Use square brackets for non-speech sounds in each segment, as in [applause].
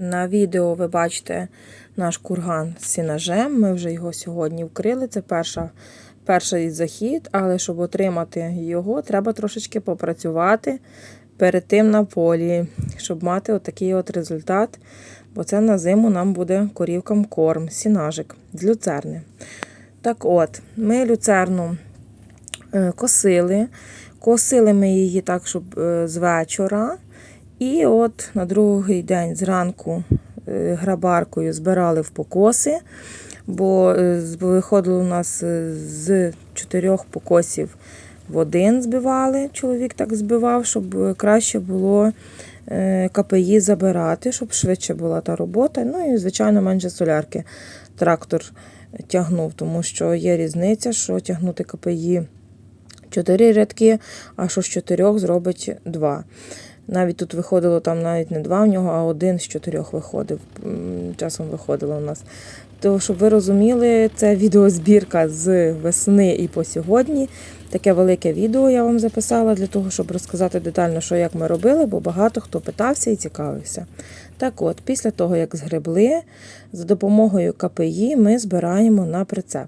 На відео ви бачите наш курган з сінажем. Ми вже його сьогодні вкрили. Це перша, перший захід, але щоб отримати його, треба трошечки попрацювати перед тим на полі, щоб мати отакий от результат. Бо це на зиму нам буде корівкам корм, сінажик з люцерни. Так от, ми люцерну е, косили. Косили ми її так, щоб е, з вечора. І от на другий день зранку е, грабаркою збирали в покоси, бо е, виходило у нас е, з чотирьох покосів в один збивали. Чоловік так збивав, щоб краще було КПІ забирати, щоб швидше була та робота. Ну і, звичайно, менше солярки трактор тягнув, тому що є різниця, що тягнути КПІ чотири рядки, а що з чотирьох зробить два. Навіть тут виходило там навіть не два в нього, а один з чотирьох виходив. Часом виходило у нас. То, щоб ви розуміли, це відеозбірка з весни і по сьогодні. Таке велике відео я вам записала для того, щоб розказати детально, що як ми робили, бо багато хто питався і цікавився. Так от, після того, як згребли, за допомогою КПІ ми збираємо на прицеп.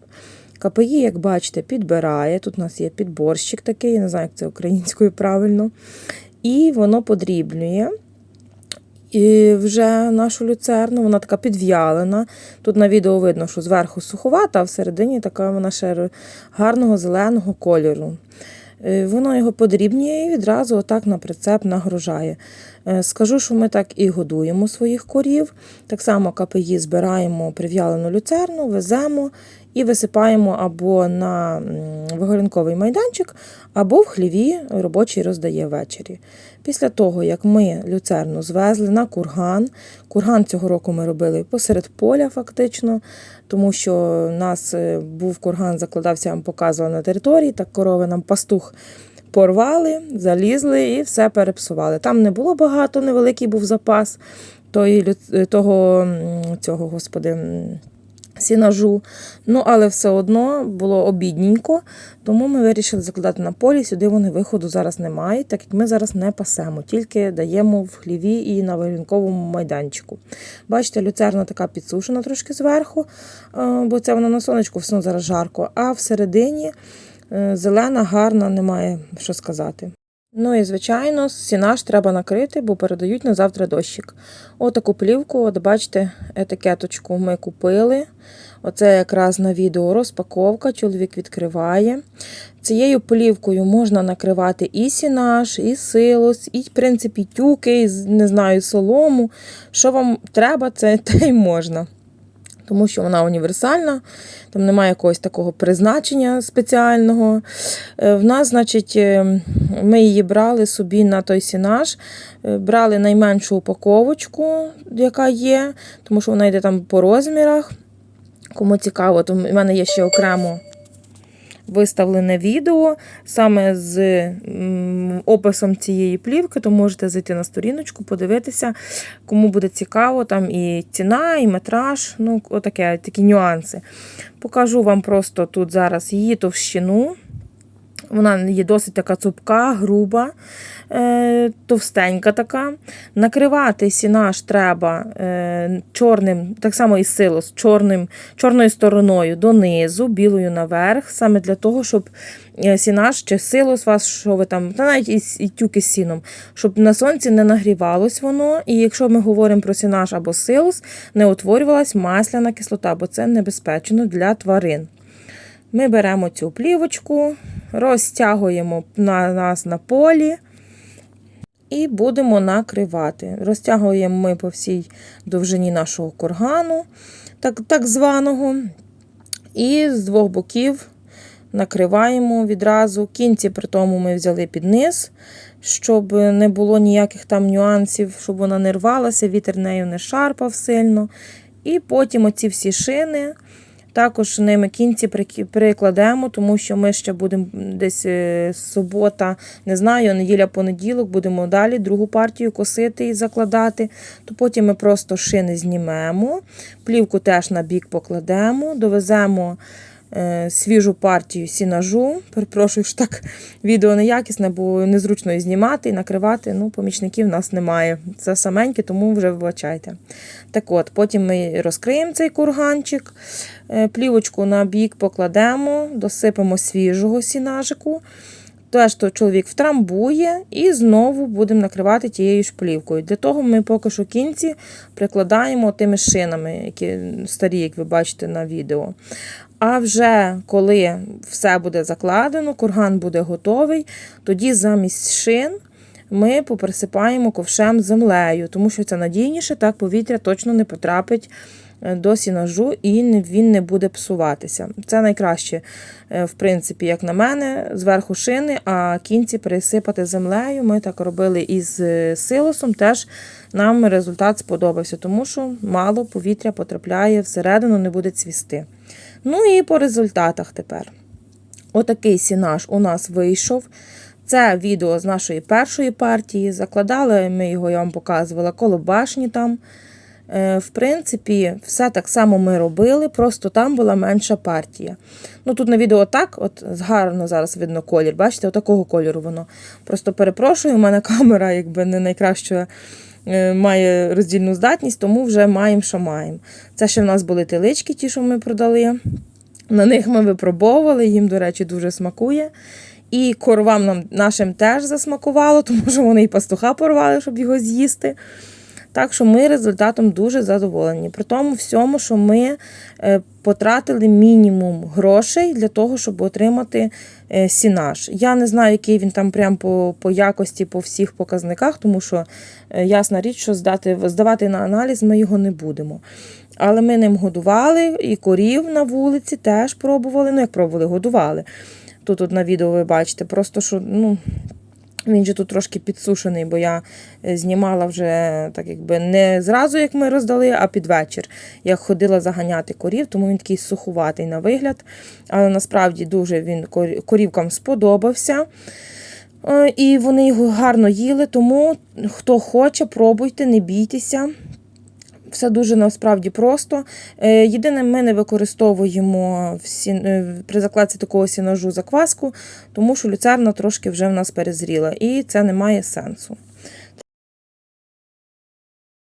КПІ, як бачите, підбирає. Тут у нас є підборщик такий, я не знаю, як це українською правильно. І воно подрібнює. І вже нашу люцерну, вона така підв'ялена. Тут на відео видно, що зверху суховата, а всередині така вона ще гарного зеленого кольору. Е, Воно його подрібнює і відразу отак на прицеп нагружає. Е, Скажу, що ми так і годуємо своїх корів. Так само КПІ збираємо прив'ялену люцерну, веземо і висипаємо або на вигорінковий майданчик, або в хліві робочий роздає ввечері. Після того, як ми люцерну звезли на курган, курган цього року ми робили посеред поля, фактично, тому що у нас е, був курган, закладався, я вам показувала на території, так корови нам пастух порвали, залізли і все перепсували. Там не було багато, невеликий був запас того, цього, господи, сінажу. Ну, але все одно було обідненько, тому ми вирішили закладати на полі. Сюди вони виходу зараз не мають, так як ми зараз не пасемо, тільки даємо в хліві і на вигрінковому майданчику. Бачите, люцерна така підсушена трошки зверху, е, бо це вона на сонечку, все зараз жарко, а всередині е, зелена, гарна, немає що сказати. Ну і звичайно, сінаж треба накрити, бо передають на завтра дощик. Отаку плівку, от бачите, етикеточку ми купили. Оце якраз на відео розпаковка, чоловік відкриває. Цією плівкою можна накривати і сінаж, і силос, і, в принципі, тюки, і, не знаю, солому. Що вам треба, це [laughs] те й можна. Тому що вона універсальна, там немає якогось такого призначення спеціального. Е, В нас, значить, е, ми її брали собі на той сінаж, е, брали найменшу упаковочку, яка є, тому що вона йде там по розмірах. Кому цікаво, то в мене є ще окремо виставлене відео саме з описом цієї плівки, то можете зайти на сторіночку, подивитися, кому буде цікаво, там і ціна, і метраж, ну, отаке, такі нюанси. Покажу вам просто тут зараз її товщину. Вона є досить така цупка, груба, е, товстенька така. Накривати сінаж треба е, чорним, так само і силос, чорним, чорною стороною донизу, білою наверх, саме для того, щоб е, сінаж чи силос вас, що ви там, та навіть і, і тюки з сіном, щоб на сонці не нагрівалось воно. І якщо ми говоримо про сінаж або силос, не утворювалась масляна кислота, бо це небезпечно для тварин. Ми беремо цю плівочку, розтягуємо на нас на полі і будемо накривати. Розтягуємо ми по всій довжині нашого кургану, так, так званого. І з двох боків накриваємо відразу. Кінці при тому ми взяли під низ, щоб не було ніяких там нюансів, щоб вона не рвалася, вітер нею не шарпав сильно. І потім оці всі шини. Також ними кінці прикладемо, тому що ми ще будемо десь е, субота, не знаю, неділя-понеділок, будемо далі другу партію косити і закладати. То потім ми просто шини знімемо, плівку теж на бік покладемо, довеземо свіжу партію сінажу. Перепрошую, що так відео неякісне, бо незручно і знімати і накривати. Ну, помічників в нас немає. Це саменьке, тому вже вибачайте. Так от, потім ми розкриємо цей курганчик, е, плівочку на бік покладемо, досипемо свіжого сінажику. Теж то чоловік втрамбує і знову будемо накривати тією ж плівкою. Для того ми поки що кінці прикладаємо тими шинами, які старі, як ви бачите на відео. А вже коли все буде закладено, курган буде готовий, тоді замість шин ми поприсипаємо ковшем землею, тому що це надійніше, так повітря точно не потрапить е, до сінажу і він не буде псуватися. Це найкраще, е, в принципі, як на мене, зверху шини, а кінці пересипати землею. Ми так робили із е, силосом. Теж нам результат сподобався, тому що мало повітря потрапляє всередину, не буде цвісти. Ну і по результатах тепер. Отакий сінаж у нас вийшов. Це відео з нашої першої партії. Закладали ми його, я вам показувала, коло башні там. Е, В принципі, все так само ми робили, просто там була менша партія. Ну тут на відео так, от гарно зараз видно колір. Бачите, отакого кольору воно. Просто перепрошую, у мене [laughs] камера якби не найкраща має роздільну здатність, тому вже маємо, що маємо. Це ще в нас були телички, ті, що ми продали. На них ми випробовували, їм, до речі, дуже смакує. І корвам нам нашим теж засмакувало, [laughs] тому що вони і пастуха порвали, щоб його з'їсти. Так що ми результатом дуже задоволені. При тому всьому, що ми е, потратили мінімум грошей для того, щоб отримати е, сінаж. Я не знаю, який він там прям по, по якості, по всіх показниках, тому що е, ясна річ, що здати, здавати на аналіз ми його не будемо. Але ми ним годували і корів на вулиці теж пробували. Ну, як пробували, годували. Тут от на відео ви бачите, просто що ну, він же тут трошки підсушений, бо я е, знімала вже так якби не зразу, як ми роздали, а під вечір. Я ходила заганяти корів, тому він такий сухуватий на вигляд. Але насправді дуже він корівкам сподобався. Е, І вони його гарно їли, тому хто хоче, пробуйте, не бійтеся. Все дуже насправді просто. Е, Єдине, ми не використовуємо в сін... е, при закладці такого сіножу закваску, тому що люцерна трошки вже в нас перезріла, і це не має сенсу.